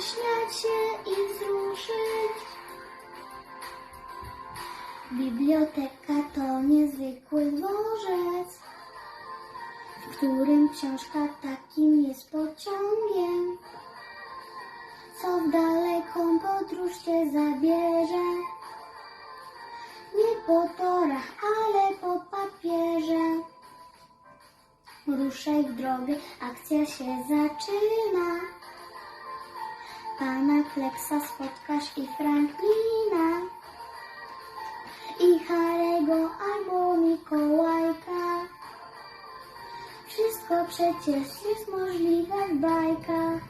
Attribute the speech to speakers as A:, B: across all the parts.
A: uśmiać się i wzruszyć. Biblioteka to niezwykły dworzec, w którym książka takim jest pociągiem, co w daleką podróż cię zabierze. Nie po torach, ale po papierze. Ruszaj w drogę, akcja się zaczyna. Pana Kleksa spotkasz i Franklina. I Harego albo Mikołajka. Wszystko przecież jest możliwe w bajkach.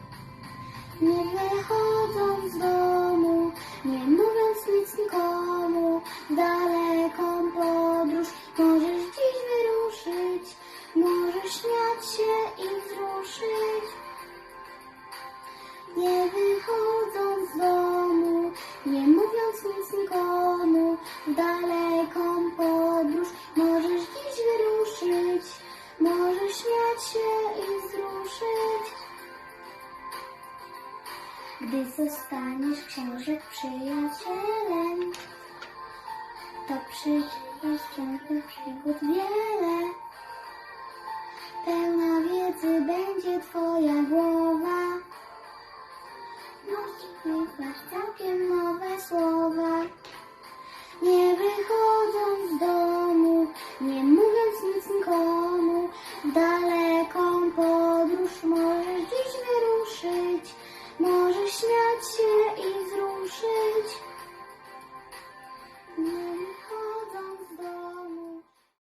A: Nie wychodząc z domu, nie mówiąc nic nikomu, w daleką podróż możesz dziś wyruszyć, możesz śmiać się i wzruszyć. Gdy zostaniesz książek przyjacielem, to przyjdziesz pięknych przygód wiele. Pełna wiedzy będzie twoja głowa. Możesz śmiać się i wzruszyć.